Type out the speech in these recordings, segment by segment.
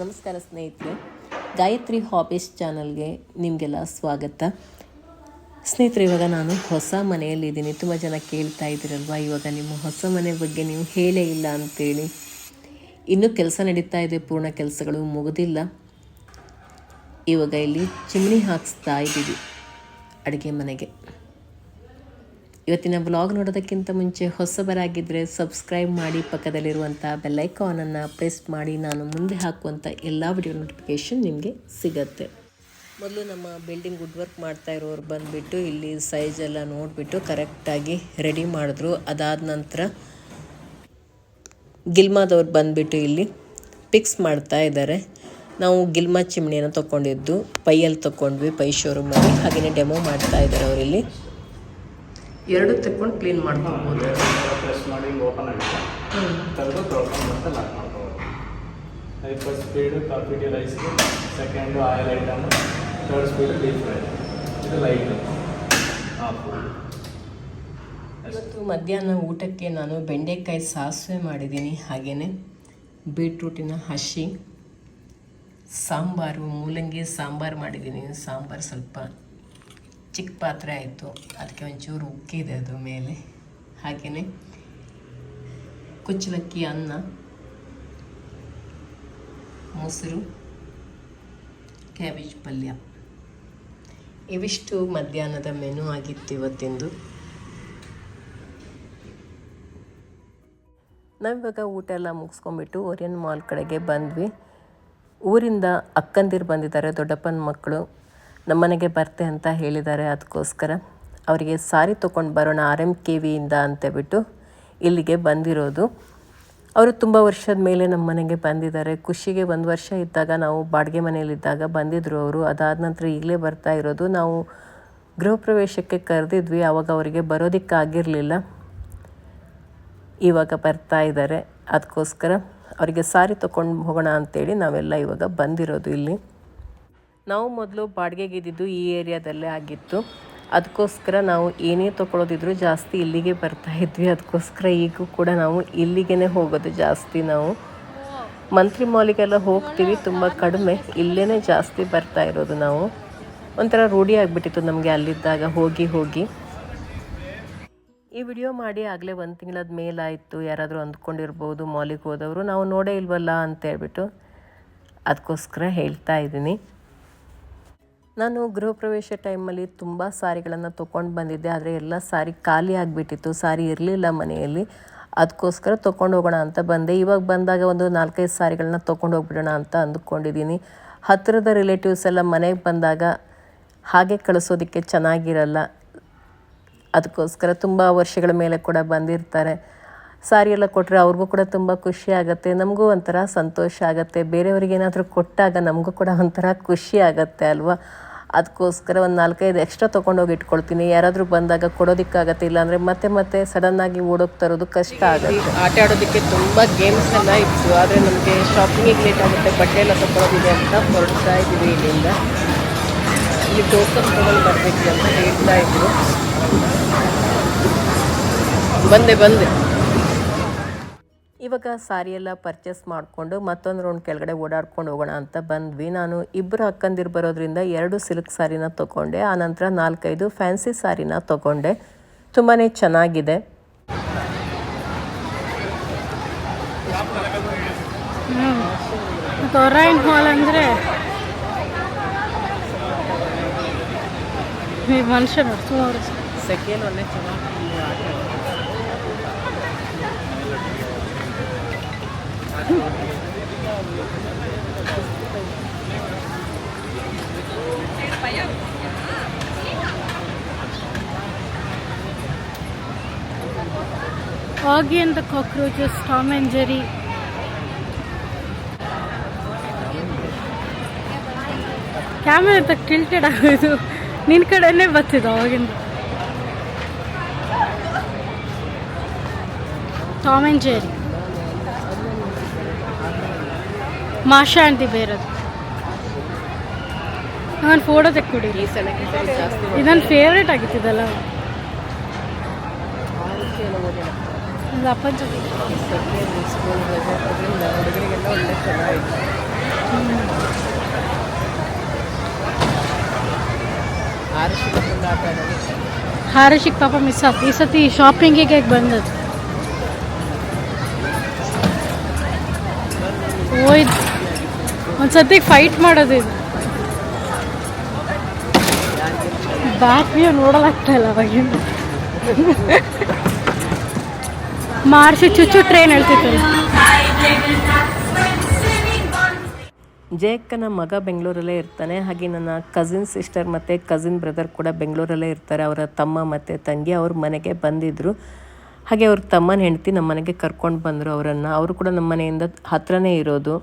ನಮಸ್ಕಾರ ಸ್ನೇಹಿತರೆ, ಗಾಯತ್ರಿ ಹಾಬೀಸ್ ಚಾನಲ್ಗೆ ನಿಮಗೆಲ್ಲ ಸ್ವಾಗತ. ಸ್ನೇಹಿತರೆ, ಇವಾಗ ನಾನು ಹೊಸ ಮನೆಯಲ್ಲಿದ್ದೀನಿ ತುಂಬ ಜನ ಕೇಳ್ತಾ ಇದ್ದೀರಲ್ವ, ಇವಾಗ ನಿಮ್ಮ ಹೊಸ ಮನೆ ಬಗ್ಗೆ ನೀವು ಹೇಳೇ ಇಲ್ಲ ಅಂತೇಳಿ. ಇನ್ನೂ ಕೆಲಸ ನಡೀತಾ ಇದೆ, ಪೂರ್ಣ ಕೆಲಸಗಳು ಮುಗಿದಿಲ್ಲ. ಇವಾಗ ಇಲ್ಲಿ ಚಿಮಣಿ ಹಾಕಿಸ್ತಾ ಇದ್ದೀವಿ ಅಡುಗೆ ಮನೆಗೆ. ಇವತ್ತಿನ ಬ್ಲಾಗ್ ನೋಡೋದಕ್ಕಿಂತ ಮುಂಚೆ ಹೊಸಬರಾಗಿದ್ದರೆ ಸಬ್ಸ್ಕ್ರೈಬ್ ಮಾಡಿ ಪಕ್ಕದಲ್ಲಿರುವಂಥ ಬೆಲ್ಲೈಕಾನನ್ನು ಪ್ರೆಸ್ ಮಾಡಿ ನಾನು ಮುಂದೆ ಹಾಕುವಂಥ ಎಲ್ಲ ವಿಡಿಯೋ ನೋಟಿಫಿಕೇಷನ್ ನಿಮಗೆ ಸಿಗತ್ತೆ. ಮೊದಲು ನಮ್ಮ ಬಿಲ್ಡಿಂಗ್ ವುಡ್ ವರ್ಕ್ ಮಾಡ್ತಾ ಇರೋರು ಬಂದುಬಿಟ್ಟು ಇಲ್ಲಿ ಸೈಜ್ ಎಲ್ಲ ನೋಡಿಬಿಟ್ಟು ಕರೆಕ್ಟಾಗಿ ರೆಡಿ ಮಾಡಿದ್ರು. ಅದಾದ ನಂತರ ಗಿಲ್ಮಾದವ್ರು ಬಂದುಬಿಟ್ಟು ಇಲ್ಲಿ ಪಿಕ್ಸ್ ಮಾಡ್ತಾ ಇದ್ದಾರೆ. ನಾವು ಗಿಲ್ಮಾ ಚಿಮಣಿಯನ್ನು ತೊಗೊಂಡಿದ್ದು, ಪೈಯಲ್ಲಿ ತೊಗೊಂಡ್ವಿ, ಪೈ ಶೋರೂಮಲ್ಲಿ ಹಾಗೆಯೇ ಡೆಮೋ ಮಾಡ್ತಾ ಇದ್ದಾರೆ ಅವರಿಲ್ಲಿ ಎರಡು ತೆಕ್ಕೊಂಡು ಕ್ಲೀನ್ ಮಾಡ್ಕೊಬೋದು. ಪ್ರೆಸ್ ಮಾಡಿ ಓಪನ್ ಆಗುತ್ತೆ ಕಾಫಿ ಐಟಮ್ ಇವತ್ತು ಮಧ್ಯಾಹ್ನ ಊಟಕ್ಕೆ ನಾನು ಬೆಂಡೆಕಾಯಿ ಸಾಸಿವೆ ಮಾಡಿದ್ದೀನಿ ಹಾಗೆಯೇ ಬೀಟ್ರೂಟಿನ ಹಸಿ, ಸಾಂಬಾರು, ಮೂಲಂಗಿ ಸಾಂಬಾರು ಮಾಡಿದ್ದೀನಿ, ಸಾಂಬಾರು ಸ್ವಲ್ಪ ಚಿಕ್ಕ ಪಾತ್ರೆ ಆಯಿತು. ಅದಕ್ಕೆ ಒಂಚೂರು ಉಕ್ಕಿದೆ ಅದು ಮೇಲೆ. ಹಾಗೆಯೇ ಕುಚ್ಚಲಕ್ಕಿ, ಅನ್ನ, ಮೊಸರು, ಕ್ಯಾಬೇಜ್ ಪಲ್ಯ. ಇವಿಷ್ಟು ಮಧ್ಯಾಹ್ನದ ಮೆನು ಆಗಿತ್ತು ಇವತ್ತಿಂದು. ನಾವಿವಾಗ ಊಟ ಎಲ್ಲ ಮುಗಿಸ್ಕೊಂಡ್ಬಿಟ್ಟು ಓರಿಯನ್ ಮಾಲ್ ಕಡೆಗೆ ಬಂದ್ವಿ. ಊರಿಂದ ಅಕ್ಕಂದಿರು ಬಂದಿದ್ದಾರೆ, ದೊಡ್ಡಪ್ಪನ ಮಕ್ಕಳು. ನಮ್ಮನೆಗೆ ಬರ್ತೆ ಅಂತ ಹೇಳಿದ್ದಾರೆ. ಅದಕ್ಕೋಸ್ಕರ ಅವರಿಗೆ ಸಾರಿ ತೊಗೊಂಡು ಬರೋಣ ಆರ್ ಎಂ ಕೆ ವಿಯಿಂದ ಅಂತೇಳ್ಬಿಟ್ಟು ಇಲ್ಲಿಗೆ ಬಂದಿರೋದು. ಅವರು ತುಂಬ ವರ್ಷದ ಮೇಲೆ ನಮ್ಮ ಮನೆಗೆ ಬಂದಿದ್ದಾರೆ. ಖುಷಿಗೆ ಒಂದು ವರ್ಷ ಇದ್ದಾಗ ನಾವು ಬಾಡಿಗೆ ಮನೆಯಲ್ಲಿದ್ದಾಗ ಬಂದಿದ್ದರು ಅವರು. ಅದಾದ ನಂತರ ಈಗಲೇ ಬರ್ತಾ ಇರೋದು. ನಾವು ಗೃಹ ಪ್ರವೇಶಕ್ಕೆ ಕರೆದಿದ್ವಿ. ಆವಾಗ ಅವರಿಗೆ ಬರೋದಕ್ಕಾಗಿರಲಿಲ್ಲ ಇವಾಗ ಬರ್ತಾ ಇದ್ದಾರೆ. ಅದಕ್ಕೋಸ್ಕರ ಅವರಿಗೆ ಸಾರಿ ತೊಗೊಂಡು ಹೋಗೋಣ ಅಂತೇಳಿ ನಾವೆಲ್ಲ ಇವಾಗ ಬಂದಿರೋದು ಇಲ್ಲಿ. ನಾವು ಮೊದಲು ಬಾಡಿಗೆಗೆ ಇದ್ದಿದ್ದು ಈ ಏರಿಯಾದಲ್ಲೇ ಆಗಿತ್ತು. ಅದಕ್ಕೋಸ್ಕರ ನಾವು ಏನೇ ತೊಗೊಳೋದಿದ್ರು ಜಾಸ್ತಿ ಇಲ್ಲಿಗೆ ಬರ್ತಾ ಇದ್ವಿ. ಅದಕ್ಕೋಸ್ಕರ ಈಗೂ ಕೂಡ ನಾವು ಇಲ್ಲಿಗೆ ಹೋಗೋದು ಜಾಸ್ತಿ ನಾವು. ಮಂತ್ರಿ ಮಾಲಿಗೆಲ್ಲ ಹೋಗ್ತೀವಿ, ತುಂಬ ಕಡಿಮೆ. ಇಲ್ಲೇ ಜಾಸ್ತಿ ಬರ್ತಾ ಇರೋದು ನಾವು. ಒಂಥರ ರೂಢಿ ಆಗಿಬಿಟ್ಟಿತ್ತು ನಮಗೆ ಅಲ್ಲಿದ್ದಾಗ ಹೋಗಿ ಹೋಗಿ. ಈ ವಿಡಿಯೋ ಮಾಡಿ ಆಗಲೇ ಒಂದು ತಿಂಗಳದ ಮೇಲಾಯಿತು. ಯಾರಾದರೂ ಅಂದ್ಕೊಂಡಿರ್ಬೋದು ಮಾಲಿಗೆ ಹೋದವರು. ನಾವು ನೋಡೇ ಇಲ್ವಲ್ಲ ಅಂತ ಹೇಳ್ಬಿಟ್ಟು ಅದಕ್ಕೋಸ್ಕರ ಹೇಳ್ತಾ ಇದ್ದೀನಿ. ನಾನು ಗೃಹ ಪ್ರವೇಶ ಟೈಮಲ್ಲಿ ತುಂಬ ಸಾರಿಗಳನ್ನು ತೊಗೊಂಡು ಬಂದಿದ್ದೆ, ಆದರೆ ಎಲ್ಲ ಸಾರಿ ಖಾಲಿ ಆಗಿಬಿಟ್ಟಿತ್ತು, ಸಾರಿ ಇರಲಿಲ್ಲ ಮನೆಯಲ್ಲಿ. ಅದಕ್ಕೋಸ್ಕರ ತೊಗೊಂಡು ಹೋಗೋಣ ಅಂತ ಬಂದೆ. ಇವಾಗ ಬಂದಾಗ ಒಂದು ನಾಲ್ಕೈದು ಸಾರಿಗಳನ್ನ ತೊಗೊಂಡು ಹೋಗ್ಬಿಡೋಣ ಅಂತ ಅಂದುಕೊಂಡಿದ್ದೀನಿ. ಹತ್ತಿರದ ರಿಲೇಟಿವ್ಸ್ ಎಲ್ಲ ಮನೆಗೆ ಬಂದಾಗ ಹಾಗೆ ಕಳಿಸೋದಕ್ಕೆ ಚೆನ್ನಾಗಿರಲ್ಲ. ಅದಕ್ಕೋಸ್ಕರ ತುಂಬ ವರ್ಷಗಳ ಮೇಲೆ ಕೂಡ ಬಂದಿರ್ತಾರೆ. ಸಾರಿ ಎಲ್ಲ ಕೊಟ್ಟರೆ ಅವ್ರಿಗೂ ಕೂಡ ತುಂಬ ಖುಷಿ ಆಗುತ್ತೆ, ನಮಗೂ ಒಂಥರ ಸಂತೋಷ ಆಗುತ್ತೆ. ಬೇರೆಯವ್ರಿಗೆ ಏನಾದರೂ ಕೊಟ್ಟಾಗ ನಮಗೂ ಕೂಡ ಒಂಥರ ಖುಷಿ ಆಗುತ್ತೆ ಅಲ್ವಾ? ಅದಕ್ಕೋಸ್ಕರ ಒಂದು ನಾಲ್ಕೈದು ಎಕ್ಸ್ಟ್ರಾ ತೊಗೊಂಡೋಗಿ ಇಟ್ಕೊಳ್ತೀನಿ. ಯಾರಾದರೂ ಬಂದಾಗ ಕೊಡೋದಕ್ಕಾಗತ್ತೆ ಇಲ್ಲಾಂದರೆ ಮತ್ತೆ ಮತ್ತೆ ಸಡನ್ನಾಗಿ ಓಡೋಗಿ ತರೋದು ಕಷ್ಟ ಆಗುತ್ತೆ. ಆಟ ಆಡೋದಕ್ಕೆ ತುಂಬ ಗೇಮ್ಸ್ ಎಲ್ಲ ಇತ್ತು ಆದರೆ ನಮಗೆ ಶಾಪಿಂಗಿಗೆ ಲೇಟ್ ಆಗುತ್ತೆ ಬಟ್ಟೆ ಎಲ್ಲ ತಗೊಳ್ಳೋದಿದೆ ಅಂತ ಹೊರಡ್ತಾ ಇದ್ದೀವಿ ಇಲ್ಲಿಂದ. ಇಲ್ಲಿ ಟೋಕನ್ ತೊಗೊಂಡು ಬರಬೇಕು ಅಂತ ಹೇಳ್ತಾ ಇದ್ರು. ಬಂದೆ ಬಂದೆ. ಇವಾಗ ಸಾರಿ ಎಲ್ಲ ಪರ್ಚೇಸ್ ಮಾಡಿಕೊಂಡು ಮತ್ತೊಂದು ರೌಂಡ್ ಕೆಳಗಡೆ ಓಡಾಡ್ಕೊಂಡು ಹೋಗೋಣ ಅಂತ ಬಂದ್ವಿ. ನಾನು ಇಬ್ಬರು ಅಕ್ಕಂದಿರು ಬರೋದ್ರಿಂದ ಎರಡು ಸಿಲ್ಕ್ ಸಾರಿನ ತೊಗೊಂಡೆ ಆನಂತರ ನಾಲ್ಕೈದು ಫ್ಯಾನ್ಸಿ ಸಾರಿನ ತೊಗೊಂಡೆ. ತುಂಬಾ ಚೆನ್ನಾಗಿದೆ. ತೊರೈನ್ ಹಾಲ್ ಅಂದರೆ ಮನುಷ್ಯ ಸೆಕೆಂಡ್ ಒಳ್ಳೆ ಚೆನ್ನಾಗಿ ಆಗಿ the cockroaches Tom and Jerry camera ಅಂತ ಟಿಲ್ಟೆಡ್ ಆಗೋದು. ನಿನ್ನ ಕಡೆನೇ ಬರ್ತಿದ್ದು ಅವಾಗಿಂದ. ಟಾಮ್ ಆ್ಯಂಡ್ ಜೆರಿ ಮಾಷಾ ಅಂತಿ ಬೇರದು. ನಾನು ಫೋಟೋ ತೆಕ್ಕೊಡಿ. ಈ ಸಲಕ್ಕೆ ಜಾಸ್ತಿ ಇದು ನನ್ನ ಫೇವ್ರೇಟ್ ಆಗಿತ್ತಿದಲ್ಲ ಒಂದು ಅಪ್ಪನ ಜೊತೆ ಸ್ಕೂಲ್ ರಜೆ ಕೊಡೋದ್ರಿಂದ ಹುಡುಗರಿಗೆಲ್ಲ ಒಳ್ಳೆ ಚೆನ್ನಾಗಿತ್ತು ಹಾರಶಿಕ್ ಪಾಪ ಮಿಸ್ ಆಯ್ತು ಈ ಸತಿ ಶಾಪಿಂಗಿಗೆ ಬಂದದ್ದು? ಹೋಯ್ತು ಒಂದು ಸತಿ ಫೈಟ್ ಮಾಡೋದು ಇದು. ಬ್ಯಾಕ್ ವ್ಯೂ ನೋಡಲಾಗ್ತಾ ಇಲ್ಲ ಮಾರ್ಸಿ ಚುಚ್ಚು ಟ್ರೈನ್ ಹೇಳ್ತಿತ್ತು? ಜಯಕ್ಕನ ಮಗ ಬೆಂಗಳೂರಲ್ಲೇ ಇರ್ತಾನೆ, ಹಾಗೆ ನನ್ನ ಕಸಿನ್ ಸಿಸ್ಟರ್ ಮತ್ತು ಕಸಿನ್ ಬ್ರದರ್ ಕೂಡ ಬೆಂಗಳೂರಲ್ಲೇ ಇರ್ತಾರೆ, ಅವರ ತಮ್ಮ ಮತ್ತು ತಂಗಿ ಅವ್ರ ಮನೆಗೆ ಬಂದಿದ್ದರು ಹಾಗೆ ಅವ್ರ ತಮ್ಮನ ಹೆಂಡತಿ ನಮ್ಮ ಮನೆಗೆ ಕರ್ಕೊಂಡು ಬಂದರು ಅವರನ್ನು. ಅವರು ಕೂಡ ನಮ್ಮ ಮನೆಯಿಂದ ಹತ್ರನೇ ಇರೋದು.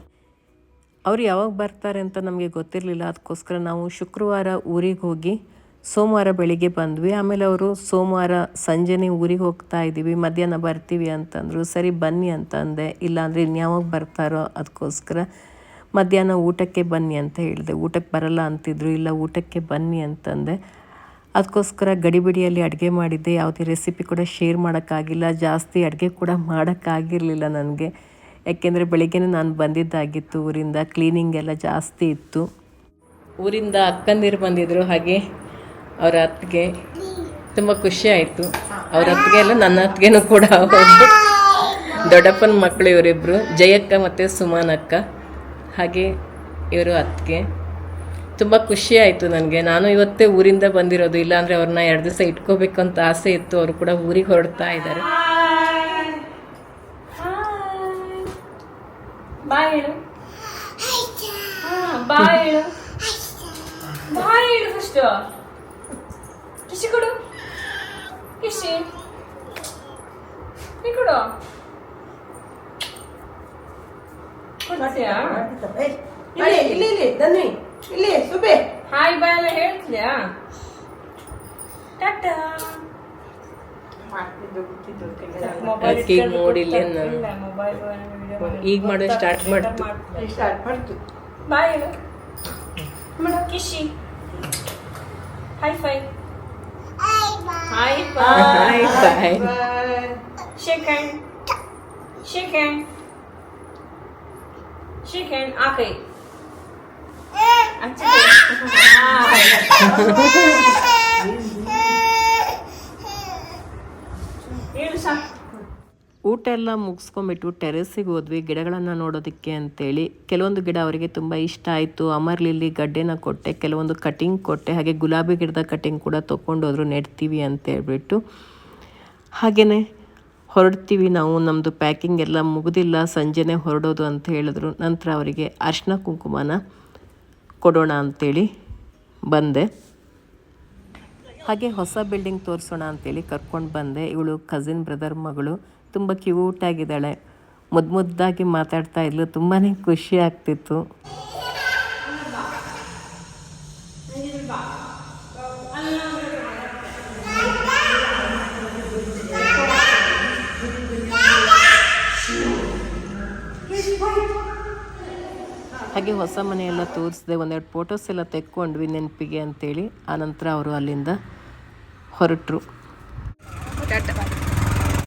ಅವ್ರು ಯಾವಾಗ ಬರ್ತಾರೆ ಅಂತ ನಮಗೆ ಗೊತ್ತಿರಲಿಲ್ಲ ಅದಕ್ಕೋಸ್ಕರ ನಾವು ಶುಕ್ರವಾರ ಊರಿಗೆ ಹೋಗಿ ಸೋಮವಾರ ಬೆಳಿಗ್ಗೆ ಬಂದ್ವಿ. ಆಮೇಲೆ ಅವರು ಸೋಮವಾರ ಸಂಜೆನೇ ಊರಿಗೆ ಹೋಗ್ತಾ ಇದ್ದೀವಿ. ಮಧ್ಯಾಹ್ನ ಬರ್ತೀವಿ ಅಂತಂದರು. ಸರಿ, ಬನ್ನಿ ಅಂತ ಅಂದೆ. ಇಲ್ಲಾಂದರೆ ಇನ್ಯಾವಾಗ ಬರ್ತಾರೋ ಅದಕ್ಕೋಸ್ಕರ ಮಧ್ಯಾಹ್ನ ಊಟಕ್ಕೆ ಬನ್ನಿ ಅಂತ ಹೇಳಿದೆ. ಊಟಕ್ಕೆ ಬರಲ್ಲ ಅಂತಿದ್ರು. ಇಲ್ಲ, ಊಟಕ್ಕೆ ಬನ್ನಿ ಅಂತಂದೆ ಅದಕ್ಕೋಸ್ಕರ ಗಡಿಬಿಡಿಯಲ್ಲಿ ಅಡುಗೆ ಮಾಡಿದ್ದೆ. ಯಾವುದೇ ರೆಸಿಪಿ ಕೂಡ ಶೇರ್ ಮಾಡೋಕ್ಕಾಗಿಲ್ಲ. ಜಾಸ್ತಿ ಅಡುಗೆ ಕೂಡ ಮಾಡೋಕ್ಕಾಗಿರಲಿಲ್ಲ ನನಗೆ. ಯಾಕೆಂದರೆ ಬೆಳಿಗ್ಗೆ ನಾನು ಬಂದಿದ್ದಾಗಿತ್ತು ಊರಿಂದ. ಕ್ಲೀನಿಂಗ್ ಎಲ್ಲ ಜಾಸ್ತಿ ಇತ್ತು. ಊರಿಂದ ಅಕ್ಕಂದಿರು ಬಂದಿದ್ದರು ಹಾಗೆ ಅವರ ಅತ್ತಿಗೆ ತುಂಬ ಖುಷಿ ಆಯಿತು. ಅವ್ರ ಅತ್ತಿಗೆ ಎಲ್ಲ ನನ್ನ ಅತ್ತಿಗೆನೂ ಕೂಡ ದೊಡ್ಡಪ್ಪನ ಮಕ್ಕಳು ಇವರಿಬ್ಬರು ಜಯಕ್ಕ ಮತ್ತು ಸುಮಾನಕ್ಕ. ಅಕ್ಕ ಹಾಗೆ ಇವರು ಅತ್ತಿಗೆ ತುಂಬ ಖುಷಿ ಆಯಿತು ನನಗೆ. ನಾನು ಇವತ್ತೇ ಊರಿಂದ ಬಂದಿರೋದು. ಇಲ್ಲಾಂದರೆ ಅವ್ರನ್ನ ಎರಡು ದಿವಸ ಇಟ್ಕೋಬೇಕು ಅಂತ ಆಸೆ ಇತ್ತು. ಅವರು ಕೂಡ ಊರಿಗೆ ಹೊರಡ್ತಾ ಇದ್ದಾರೆ. ಬಾಯ್ ಹೇಳು ಬಾಯ್ ಹೇಳು ಬಾಯ್ ಹೇಳು ಫಸ್ಟ್ ಕಿಶಿ ಕೊಡು ಕಿಶಿ ನೀ ಕೊಡು. ಕೊಡ್ತೀಯಾ? ಇಲ್ಲಿ ಇಲ್ಲಿ ಇಲ್ಲಿ ಧನ್ವಿ ಇಲ್ಲಿ ಸುಬೆ ಹಾಯ್ ಬಾಯ್ ಎಲ್ಲ ಹೇಳ್ತೀಯಾ? ಟಾಟಾ. ಈಗ ನೋಡಿಲ್ಲ ಮೊಬೈಲ್ ಈಗ ಮಾಡೋ ಸ್ಟಾರ್ಟ್ ಮಾಡ್ತು ಸ್ಟಾರ್ಟ್ ಮಾಡ್ತು bye. Madam ಕಿಶಿ. High five High five. High five. Chicken. Chicken. Chicken. Okay. I'm. ಊಟ ಎಲ್ಲ ಮುಗಿಸ್ಕೊಂಬಿಟ್ಟು ಟೆರೆಸ್ಸಿಗೆ ಹೋದ್ವಿ, ಗಿಡಗಳನ್ನು ನೋಡೋದಕ್ಕೆ ಅಂತೇಳಿ. ಕೆಲವೊಂದು ಗಿಡ ಅವರಿಗೆ ತುಂಬ ಇಷ್ಟ ಆಯಿತು. ಅಮರ್ಲಿಲ್ಲಿ ಗಡ್ಡೆನ ಕೊಟ್ಟೆ, ಕೆಲವೊಂದು ಕಟಿಂಗ್ ಕೊಟ್ಟೆ, ಹಾಗೆ ಗುಲಾಬಿ ಗಿಡದ ಕಟಿಂಗ್ ಕೂಡ ತೊಗೊಂಡೋದ್ರು ನೆಡ್ತೀವಿ ಅಂತ ಹೇಳ್ಬಿಟ್ಟು ಹಾಗೆಯೇ ಹೊರಡ್ತೀವಿ ನಾವು ನಮ್ಮದು ಪ್ಯಾಕಿಂಗ್ ಎಲ್ಲ ಮುಗಿದಿಲ್ಲ, ಸಂಜೆನೇ ಹೊರಡೋದು ಅಂತ ಹೇಳಿದ್ರು. ನಂತರ ಅವರಿಗೆ ಅರ್ಶಿನ ಕುಂಕುಮನ ಕೊಡೋಣ ಅಂತೇಳಿ ಬಂದೆ. ಹಾಗೆ ಹೊಸ ಬಿಲ್ಡಿಂಗ್ ತೋರಿಸೋಣ ಅಂತೇಳಿ ಕರ್ಕೊಂಡು ಬಂದೆ. ಇವಳು ಕಸಿನ್ ಬ್ರದರ್ ಮಗಳು. ತುಂಬ ಕ್ಯೂಟಾಗಿದ್ದಾಳೆ ಮುದ್ದು ಮುದ್ದಾಗಿ ಮಾತಾಡ್ತಾ ಇದ್ಲು ತುಂಬಾ ಖುಷಿ ಆಗ್ತಿತ್ತು. ಹಾಗೆ ಹೊಸ ಮನೆಯೆಲ್ಲ ತೋರಿಸಿದೆ, ಒಂದೆರಡು ಫೋಟೋಸ್ ಎಲ್ಲ ತೆಕ್ಕೊಂಡ್ವಿ ನೆನಪಿಗೆ ಅಂತೇಳಿ. ಆನಂತರ ಅವರು ಅಲ್ಲಿಂದ ಹೊರಟರು.